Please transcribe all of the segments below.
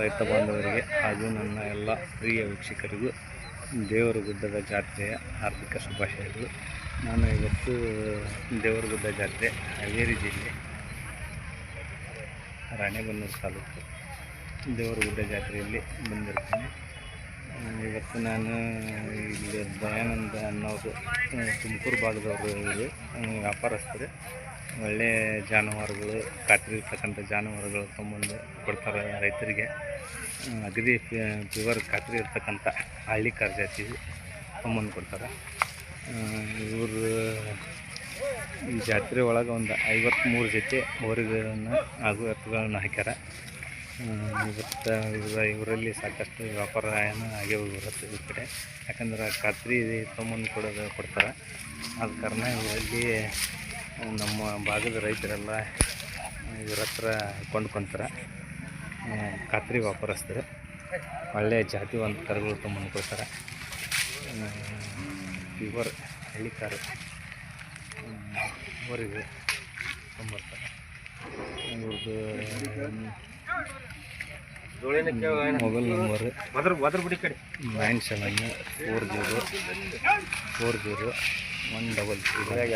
ರೈತ ಬಾಂಧವರಿಗೆ ಹಾಗೂ ನನ್ನ ಎಲ್ಲ ಪ್ರಿಯ ವೀಕ್ಷಕರಿಗೂ ದೇವರ ಗುಡ್ಡದ ಜಾತ್ರೆಯ ಹಾರ್ದಿಕ ಶುಭಾಶಯಗಳು. ನಾನು ಇವತ್ತು ದೇವರಗುಡ್ಡ ಜಾತ್ರೆ ಹಾವೇರಿ ಜಿಲ್ಲೆ ರಾಣೆಬೆನ್ನೂರು ತಾಲೂಕು ದೇವರಗುಡ್ಡ ಜಾತ್ರೆಯಲ್ಲಿ ಬಂದಿರ್ತೇನೆ. ಇವತ್ತು ನಾನು ಇಲ್ಲಿ ದಯಾನಂದ ಅನ್ನೋರು ತುಮಕೂರು ಭಾಗದವರು ವ್ಯಾಪಾರಸ್ಥರು. ಒಳ್ಳೆ ಜಾನುವಾರುಗಳು ಖಾತ್ರಿ ಇರ್ತಕ್ಕಂಥ ಜಾನುವಾರುಗಳು ತೊಗೊಂಬಂದು ಕೊಡ್ತಾರೆ ರೈತರಿಗೆ. ಅಗದಿ ಪ್ಯೂವರ್ ಖಾತ್ರಿ ಇರ್ತಕ್ಕಂಥ ಹಳ್ಳಿ ಕಾರ್ ಜಾತಿ ಕೊಡ್ತಾರೆ. ಇವರು ಈ ಜಾತ್ರೆ ಒಳಗೆ ಒಂದು ಐವತ್ತ್ಮೂರು ಜೊತೆ ಹೋರಿಗಳನ್ನು ಹಾಗೂ ಎತ್ತುಗಳನ್ನು ಹಾಕ್ಯಾರ. ಇವತ್ತು ಇವರ, ಇವರಲ್ಲಿ ಸಾಕಷ್ಟು ವ್ಯಾಪಾರ ಏನು ಆಗೇ ಇವರ ಈ ಕಡೆ. ಯಾಕಂದ್ರೆ ಖಾತ್ರಿ ತೊಗೊಂಬಂದು ಕೊಡೋದು ಕೊಡ್ತಾರೆ. ಆದ ಕಾರಣ ಇವರಲ್ಲಿ ನಮ್ಮ ಭಾಗದ ರೈತರೆಲ್ಲ ಇವ್ರ ಹತ್ರ ಕೊಂಡ್ಕೊತಾರೆ. ಖಾತ್ರಿ ವ್ಯಾಪಾರಸ್ಥರು. ಒಳ್ಳೆಯ ಜಾತಿ ಒಂದು ಕರುಗಳು ತುಂಬ ಕೊಡ್ತಾರೆ. ಪ್ಯೂರ್ ಹಳ್ಳಿ ಕಾರು ಅವರಿಗೆ ತೊಗೊಂಬರ್ತಾರೆ. ಇವ್ರದ್ದು mobile number nine seven four zero four zero one double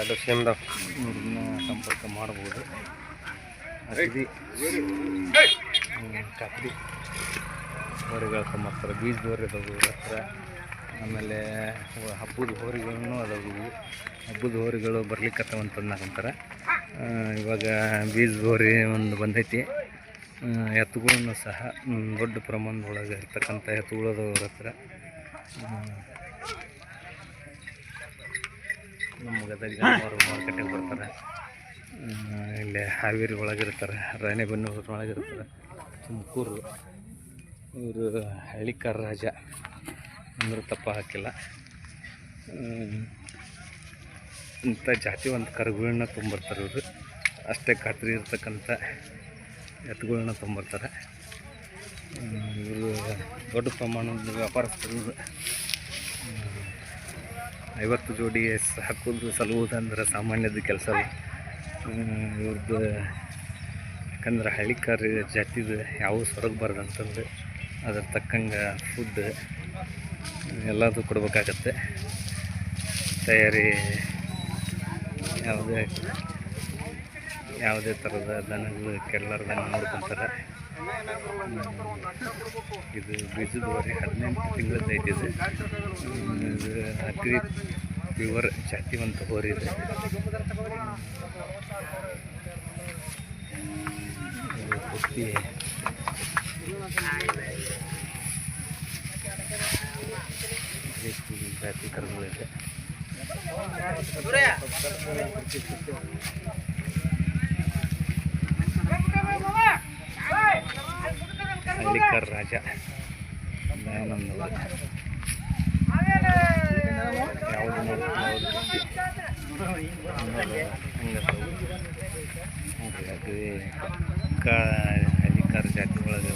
ಎರಡು ಸೇಮ್ದ ಇವ್ರನ್ನ ಸಂಪರ್ಕ ಮಾಡ್ಬೋದು. ಅಗದಿ ಕಾಕಡಿ ಹೋರಿಗಳು ತೊಗೊಂಬರ್ತಾರೆ ಬೀಜದ ಹೋರಿ ಅದಾವು ಇವ್ರ ಹತ್ರ. ಆಮೇಲೆ ಹಬ್ಬದ ಹೋರಿಗಳನ್ನು ಅದಾವು ಹಬ್ಬದ ಹೋರಿಗಳು ಬರ್ಲಿಕ್ಕತ್ತವ ಅಂತಂದಾಗಂತಾರೆ ಇವಾಗ ಬೀಜ ಹೋರಿ ಒಂದು ಬಂದೈತಿ. ಎತ್ತುಗಳನ್ನು ಸಹ ದೊಡ್ಡ ಪ್ರಮಾಣದೊಳಗೆ ಇರ್ತಕ್ಕಂಥ ಎತ್ತುಗಳದವ್ರ ಹತ್ರ ನಮ್ಮ ಗದಗ ಅವರು ಮಾರ್ಕೆಟಿಗೆ ಬರ್ತಾರೆ. ಇಲ್ಲಿ ಹಾವೇರಿ ಒಳಗಿರ್ತಾರೆ, ರಾಣೆಬೆನ್ನೂರು ಒಳಗಿರ್ತಾರೆ, ತುಮಕೂರು, ಇವರು ಹಳ್ಳಿಕಾರ ರಾಜ, ಅಂದ್ರೆ ತಪ್ಪ ಹಾಕಿಲ್ಲ. ಇಂಥ ಜಾತಿ ಜಾತಿವಂತ ಕರುಗಳನ್ನ ತುಂಬರ್ತಾರೆ ಇವರು. ಅಷ್ಟೇ ಖಾತ್ರಿ ಇರ್ತಕ್ಕಂಥ ಎತ್ತುಗಳನ್ನ ತೊಗೊಂಬರ್ತಾರೆ. ಇವರು ದೊಡ್ಡ ಪ್ರಮಾಣದ ವ್ಯಾಪಾರಸ್ಥರು ಐವತ್ತು ಜೋಡಿ ಸಾಕೋದು ಸಲುವುದಂದ್ರೆ ಸಾಮಾನ್ಯದ ಕೆಲಸ ಇವ್ರದ್ದು ಯಾಕಂದ್ರೆ ಹಳ್ಳಿಕಾರ ಜಾತಿದು ಯಾವ ಸೊರಗಬಾರ್ದು ಅಂತಂದು ಅದ್ರ ತಕ್ಕಂಗೆ ಫುಡ್ ಎಲ್ಲದೂ ಕೊಡಬೇಕಾಗತ್ತೆ. ತಯಾರಿ ಯಾವುದೇ ಯಾವುದೇ ಥರದ ದನಗಳು ಕೆಲ್ಲರ್ದಂಗೆ ನೋಡ್ಕೊತಾರೆ. ಇದು ಬೀಜದ ವರಿ ಹದಿನೆಂಟು ತಿಂಗಳ ಐತಿ ಇದು ಅಗ್ರಿ ಪ್ಯೂವರ್ ಜಾತಿವಂತ ಹೋರಿ ಇದೆ ಇದು ಪೂರ್ತಿ ಜಾತಿ ಕರುಗಳಿದೆ ಹಳ್ಳಿಕರ್ ರಾಜ ದಯಾನಂದ ಅವರು. ಯಾವುದು ನೋಡಿ ಯಾವುದು ಹಂಗದವು ಹಾಗಾಗಿ ರಾಜ ಹಳ್ಳಿಕಾರ ಜಾತಿ ಒಳಗೆ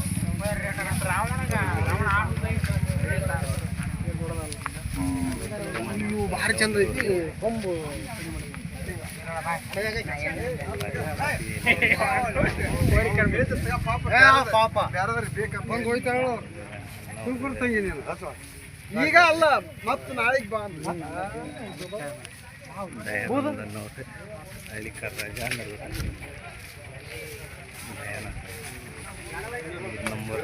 ಭಾರಿ ಚಂದ ಐತಿ. ಈಗ ಅಲ್ಲ ಮತ್ತೆ ನಾಳೆಗೆ ಬಾ ನಂಬರ್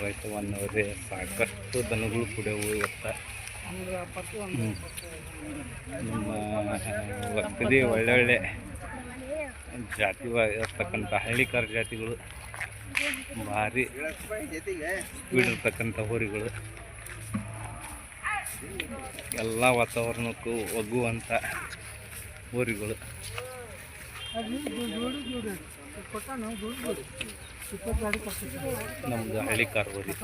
ರೈತ ಒನ್ನವರೇ ಸಾಕಷ್ಟು ದನಗಳು ಕುಡಿಯವು ಇವತ್ತು. ಒಳ್ಳೆ ಒಳ್ಳೊಳ್ಳೆ ಜಾತಿವಾಗಿರ್ತಕ್ಕಂಥ ಹಳ್ಳಿಕಾರ ಜಾತಿಗಳು ಭಾರಿ ಇರ್ತಕ್ಕಂಥ ಹೋರಿಗಳು ಎಲ್ಲ ವಾತಾವರಣಕ್ಕೂ ಒಗ್ಗುವಂಥ ಹೋರಿಗಳು ನಮ್ಮದು ಹಳ್ಳಿಕಾರ ಹೋರಿ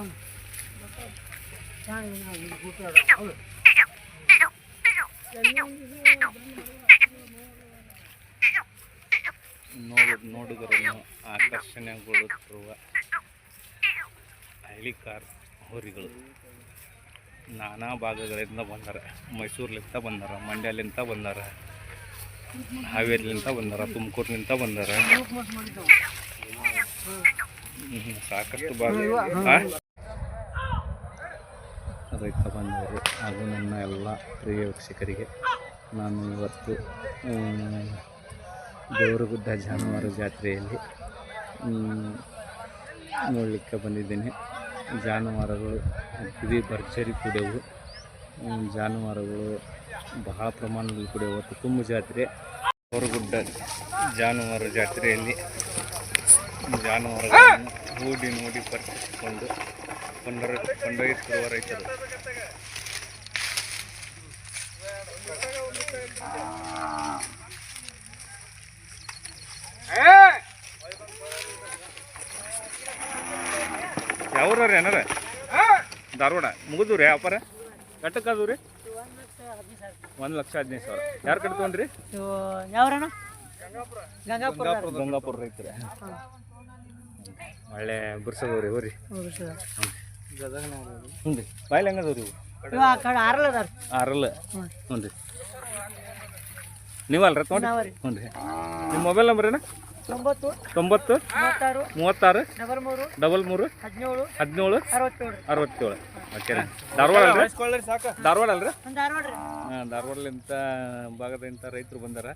ನೋಡು ನೋಡುಗರನ್ನು ಆಕರ್ಷಣೆಗೊಳ್ಳುತ್ತಿರುವ ಹೈಲಿಕಾರ್ ಹೋರಿಗಳು. ನಾನಾ ಭಾಗಗಳಿಂದ ಬಂದಾರ. ಮೈಸೂರ್ಲಿಂದ ಬಂದಾರ ಮಂಡ್ಯಲಿಂದ ಬಂದಾರ ಹಾವೇರಿಲಿಂದ ಬಂದಾರ ತುಮಕೂರಿನಿಂದ ಬಂದಾರ. ಸಾಕಷ್ಟು ಭಾಗ? ರೈತ ಬಂಧುವರು ಹಾಗೂ ನನ್ನ ಎಲ್ಲ ಪ್ರಿಯ ವೀಕ್ಷಕರಿಗೆ ನಾನು ಇವತ್ತು ದೇವರಗುಡ್ಡ ಜಾನುವಾರು ಜಾತ್ರೆಯಲ್ಲಿ ನೋಡಲಿಕ್ಕೆ ಬಂದಿದ್ದೇನೆ. ಜಾನುವಾರುಗಳು ಕಿವಿ ಭರ್ಜರಿ ಕುಡಿಯವು ಜಾನುವಾರುಗಳು ಬಹಳ ಪ್ರಮಾಣದಲ್ಲಿ ಕೂಡ ಇವತ್ತು ತುಂಬ ಜಾತ್ರೆ. ದೇವರಗುಡ್ಡ ಜಾನುವಾರು ಜಾತ್ರೆಯಲ್ಲಿ ಜಾನುವಾರುಗಳನ್ನು ಹೂಡಿ ನೋಡಿ ಪರಿಚಿಸಿಕೊಂಡು ಕೊಂಡರ ಕೊಂಡೊಯ್ಯುತ್ತಿರುವ ರೈತರು. ಯಾವ್ರ ರೀ ಏನಾರ? ಧಾರವಾಡ. ಮುಗಿದ್ರಿ ರೀ ವ್ಯಾಪಾರ? ಅದು ರೀ. ಒಂದು ಲಕ್ಷ ಹದಿನೈದು ಸಾವಿರ. ಯಾರು ಕಡೆ ತೊಗೊಂಡ್ರಿ ಯಾವ್ರಣ್ಣ? ಗಂಗಾಪುರ. ಗಂಗಾಪುರ ರೈತರ. ಒಳ್ಳೆ ಬಿರ್ಸದವ್ರಿ ಹೋರಿ ಹೌದು ಸರ್ ಹ್ಞೂ ರೀ. ಬಾಯ್ಲಿ ಹೆಂಗದವ್ರಿ ಇವು? ಇವು ಆ ಕಡೆ ಆರಲ್ಲ ಅದಾರ ಆರಲ್ಲ ಹ್ಞೂ ಹ್ಞೂ ರೀ. ನೀವಲ್ರ ತೊಗೊಂಡ್ರಿ? ಹ್ಞೂ ರೀ. ನಿಮ್ಮ ಮೊಬೈಲ್ ನಂಬರ್ ಏನ? ತೊಂಬತ್ತು ತೊಂಬತ್ತು ಮೂವತ್ತಾರು ಮೂವತ್ತಾರು ಡಬಲ್ ಮೂರು ಡಬಲ್ ಮೂರು ಹದಿನೇಳು ಹದಿನೇಳು ಅರವತ್ತೇಳು. ಧಾರವಾಡ ಅಲ್ರಿ? ಧಾರವಾಡ ಅಲ್ರಿ? ಹಾಂ ಧಾರವಾಡಲಿಂದ ಭಾಗದಿಂದ ರೈತರು ಬಂದಾರ.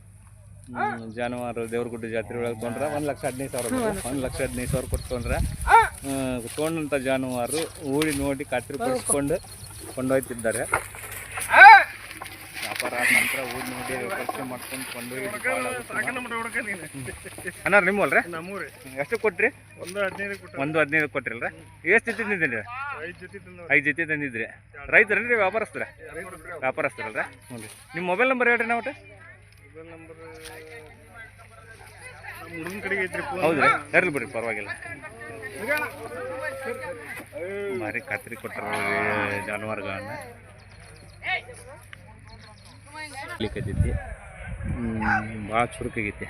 ಹ್ಮ್, ಜಾನುವಾರು ದೇವ್ರಗುಡ್ಡ ಜಾತ್ರೆ ಒಳಗೆ ತೊಗೊಂಡ್ರ ಒಂದು ಲಕ್ಷ ಹದಿನೈದು ಸಾವಿರ ಒಂದು ಲಕ್ಷ ಹದಿನೈದು ಸಾವಿರ ಕೊಟ್ಟು ತೊಗೊಂಡ್ರ. ತೊಗೊಂಡಂಥ ಜಾನುವಾರು ಊರಿ ನೋಡಿ ಖಾತ್ರಿಪಡಿಸ್ಕೊಂಡು ಕೊಂಡೊಯ್ತಿದ್ದಾರೆ. ವ್ಯಾಪಾರ ಆದ ನಂತರ ಊರಿ ನೋಡಿ ಪರೀಕ್ಷೆ ಮಾಡ್ಕೊಂಡು ಕೊಂಡೊಯ್ದು ಅಣ್ಣ ನಿಮ್ಮಲ್ರಿ ನಮ್ಮೂರಿ. ಎಷ್ಟು ಕೊಟ್ರಿ? ಒಂದು ಹದಿನೈದು ಒಂದು ಹದಿನೈದು ಕೊಟ್ರಿಲ್ರ? ಎಷ್ಟು ಜೊತೆ ತಂದಿದ್ದೀರಿ ಐದು ಜೊತೆ ತಂದು ಐದು ಜೊತೆ ತಂದಿದ್ರಿ. ರೈತರೇನ್ರಿ ವ್ಯಾಪಾರಸ್ತರ ವ್ಯಾಪಾರಸ್ಥರಲ್ರ? ಹ್ಞೂ ರೀ ನಿಮ್ಮ ಮೊಬೈಲ್ ನಂಬರ್ ಹೇಳ್ರಿ ನಾವು ಮೊಬೈಲ್ ನಂಬರ್ ಹೌದ್ರಿ. ಇರ್ಲಿ ಬಿಡ್ರಿ ಪರವಾಗಿಲ್ಲ. ಭಾರಿ ಖಾತ್ರಿ ಕೊಟ್ಟರು ಜಾನುವಾರುಗಳನ್ನ. ಕಲಿಕತೈತಿ ಭಾಳ ಚುರುಕಾಗೈತಿ.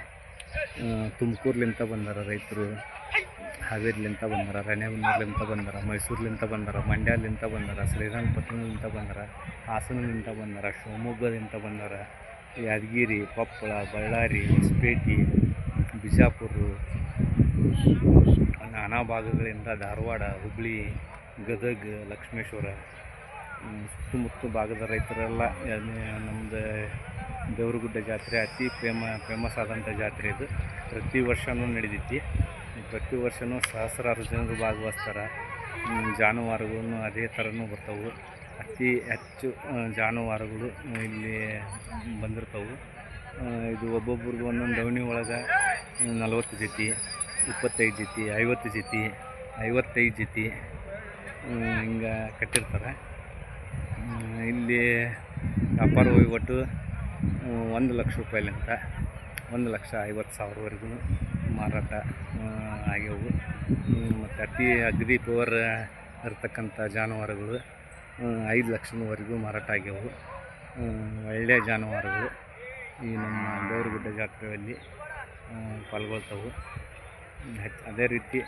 ತುಮಕೂರ್ಲಿಂತ ಬಂದಾರ ರೈತರು, ಹಾವೇರಿಲಿಂತ ಬಂದಾರ, ರಾಣೆಬೆನ್ನೂರ್ಲಿಂತ ಬಂದಾರ, ಮೈಸೂರ್ಲಿಂತ ಬಂದಾರ, ಮಂಡ್ಯಲಿಂತ ಬಂದಾರ, ಶ್ರೀರಂಗಪಟ್ಟಣಲಿಂತ ಬಂದಾರ, ಹಾಸನಲಿಂತ ಬಂದಾರ, ಶಿವಮೊಗ್ಗದಿಂದ ಬಂದಾರ, ಯಾದಗಿರಿ, ಕೊಪ್ಪಳ, ಬಳ್ಳಾರಿ, ಹೊಸಪೇಟೆ, ಬಿಜಾಪುರ ನಾನಾ ಭಾಗಗಳಿಂದ ಧಾರವಾಡ ಹುಬ್ಬಳ್ಳಿ ಗದಗ, ಲಕ್ಷ್ಮೇಶ್ವರ ಸುತ್ತಮುತ್ತ ಭಾಗದ ರೈತರೆಲ್ಲ ನಮ್ಮದು ದೇವರಗುಡ್ಡ ಜಾತ್ರೆ ಅತಿ ಫೇಮ ಫೇಮಸ್ ಆದಂಥ ಜಾತ್ರೆ ಇದು. ಪ್ರತಿ ವರ್ಷವೂ ನಡೆದಿದ್ದು. ಪ್ರತಿ ವರ್ಷವೂ ಸಹಸ್ರಾರು ಜನರು ಭಾಗವಹಿಸ್ತಾರೆ ಜಾನುವಾರುಗಳನ್ನು ಅದೇ ಥರನೂ ಬರ್ತವೆ. ಅತಿ ಹೆಚ್ಚು ಜಾನುವಾರುಗಳು ಇಲ್ಲಿ ಬಂದಿರ್ತವೆ. ಇದು ಒಬ್ಬೊಬ್ರಿಗೆ ಒಂದೊಂದು ದವಣಿ ಒಳಗೆ ನಲವತ್ತು ಜೊತೆ. ಇಪ್ಪತ್ತೈದು ಜೊತೆ, ಐವತ್ತು ಜೊತೆ, ಐವತ್ತೈದು ಜೊತೆ ಹಿಂಗೆ ಕಟ್ಟಿರ್ತಾರೆ. ಇಲ್ಲಿ ವ್ಯಾಪಾರ ವಹಿವಾಟು ಒಂದು ಲಕ್ಷ ರೂಪಾಯಿಲಿಂದ ಒಂದು ಲಕ್ಷ ಐವತ್ತು ಸಾವಿರವರೆಗೂ ಮಾರಾಟ ಆಗ್ಯವು. ಮತ್ತು ಅತಿ ಅಗ್ರಿ ಪವರ್ ಇರ್ತಕ್ಕಂಥ ಜಾನುವಾರುಗಳು ಐದು ಲಕ್ಷದವರೆಗೂ ಮಾರಾಟ ಆಗ್ಯವು. ಒಳ್ಳೆಯ ಜಾನುವಾರುಗಳು ಈ ನಮ್ಮ ದೇವರಗುಡ್ಡ ಜಾತ್ರೆಯಲ್ಲಿ ಪಾಲ್ಗೊಳ್ತವೆ. ಅದೇ ರೀತಿ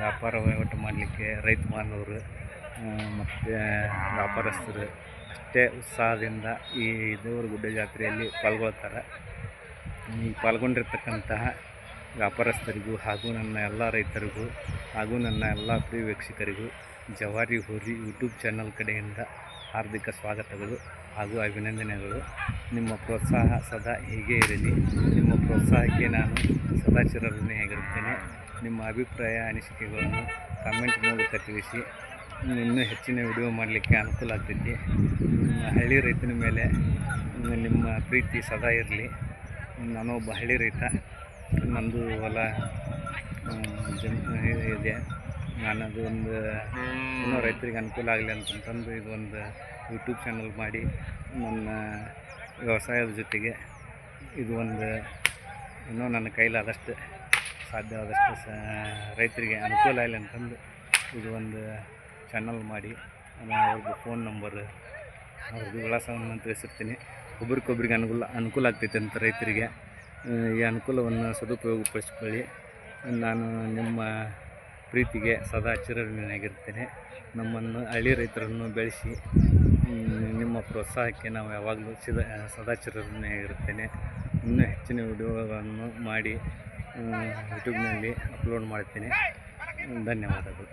ವ್ಯಾಪಾರ ವಹಿವಾಟು ಮಾಡಲಿಕ್ಕೆ ರೈತ ಬಾಂಧವರು ಮತ್ತು ವ್ಯಾಪಾರಸ್ಥರು ಅಷ್ಟೇ ಉತ್ಸಾಹದಿಂದ ಈ ದೇವರ ಗುಡ್ಡ ಜಾತ್ರೆಯಲ್ಲಿ ಪಾಲ್ಗೊಳ್ತಾರೆ. ಈ ಪಾಲ್ಗೊಂಡಿರ್ತಕ್ಕಂತಹ ವ್ಯಾಪಾರಸ್ಥರಿಗೂ ಹಾಗೂ ನನ್ನ ಎಲ್ಲ ರೈತರಿಗೂ ಹಾಗೂ ನನ್ನ ಎಲ್ಲ ಪ್ರಿಯ ವೀಕ್ಷಕರಿಗೂ ಜವಾರಿ ಹೋರಿ ಯೂಟ್ಯೂಬ್ ಚಾನಲ್ ಕಡೆಯಿಂದ ಹಾರ್ದಿಕ ಸ್ವಾಗತಗಳು ಹಾಗೂ ಅಭಿನಂದನೆಗಳು. ನಿಮ್ಮ ಪ್ರೋತ್ಸಾಹ ಸದಾ ಹೀಗೆ ಇರಲಿ. ನಿಮ್ಮ ಪ್ರೋತ್ಸಾಹಕ್ಕೆ ನಾನು ಸದಾ ಚಿರಋಣಿಯಾಗಿರುತ್ತೇನೆ ನಿಮ್ಮ ಅಭಿಪ್ರಾಯ, ಅನಿಸಿಕೆಗಳನ್ನು ಕಮೆಂಟ್ ಮೂಲಕ ತಿಳಿಸಿ. ಇನ್ನೂ ಹೆಚ್ಚಿನ ವಿಡಿಯೋ ಮಾಡಲಿಕ್ಕೆ ಅನುಕೂಲ ಆಗ್ತೈತಿ. ಹಳ್ಳಿ ರೈತನ ಮೇಲೆ ನಿಮ್ಮ ಪ್ರೀತಿ ಸದಾ ಇರಲಿ. ನಾನೊಬ್ಬ ಹಳ್ಳಿ ರೈತ. ನಂದು ಹೊಲ ಜಮ್ ಇದೆ. ನಾನು ಅದು ಒಂದು ಇನ್ನೂ ರೈತರಿಗೆ ಅನುಕೂಲ ಆಗಲಿ ಅಂತಂತಂದು ಇದೊಂದು ಯೂಟ್ಯೂಬ್ ಚಾನಲ್ ಮಾಡಿ ನನ್ನ ವ್ಯವಸಾಯದ ಜೊತೆಗೆ ಇದು ಒಂದು ಇನ್ನೂ ನನ್ನ ಕೈಲಾದಷ್ಟು ಸಾಧ್ಯವಾದಷ್ಟು ಸ ರೈತರಿಗೆ ಅನುಕೂಲ ಆಗಲಿ ಅಂತಂದು ಇದು ಒಂದು ಚಾನಲ್ ಮಾಡಿ ನಾನು ಅವ್ರದ್ದು ಫೋನ್ ನಂಬರ್ ಅವ್ರದ್ದು ವಿಳಾಸವನ್ನು ತಿಳಿಸಿರ್ತೀನಿ. ಒಬ್ರಿಗೊಬ್ರಿಗೆ ಅನುಕೂಲ ಅನುಕೂಲ ಆಗ್ತೈತೆ ಅಂತ ರೈತರಿಗೆ ಈ ಅನುಕೂಲವನ್ನು ಸದುಪಯೋಗಪಡಿಸ್ಕೊಳ್ಳಿ. ನಾನು ನಿಮ್ಮ ಪ್ರೀತಿಗೆ ಸದಾ ಚಿರಋಣಿಯಾಗಿರ್ತೇನೆ ನಮ್ಮನ್ನು ಹಳ್ಳಿ ರೈತರನ್ನು ಬೆಳೆಸಿ ನಿಮ್ಮ ಪ್ರೋತ್ಸಾಹಕ್ಕೆ ನಾವು ಯಾವಾಗಲೂ ಚಿದ ಸದಾ ಚಿರಋಣಿಯಾಗಿರುತ್ತೇನೆ. ಇನ್ನೂ ಹೆಚ್ಚಿನ ವಿಡಿಯೋಗಳನ್ನು ಮಾಡಿ ಯೂಟ್ಯೂಬ್ನಲ್ಲಿ ಅಪ್ಲೋಡ್ ಮಾಡ್ತೇನೆ ಧನ್ಯವಾದಗಳು.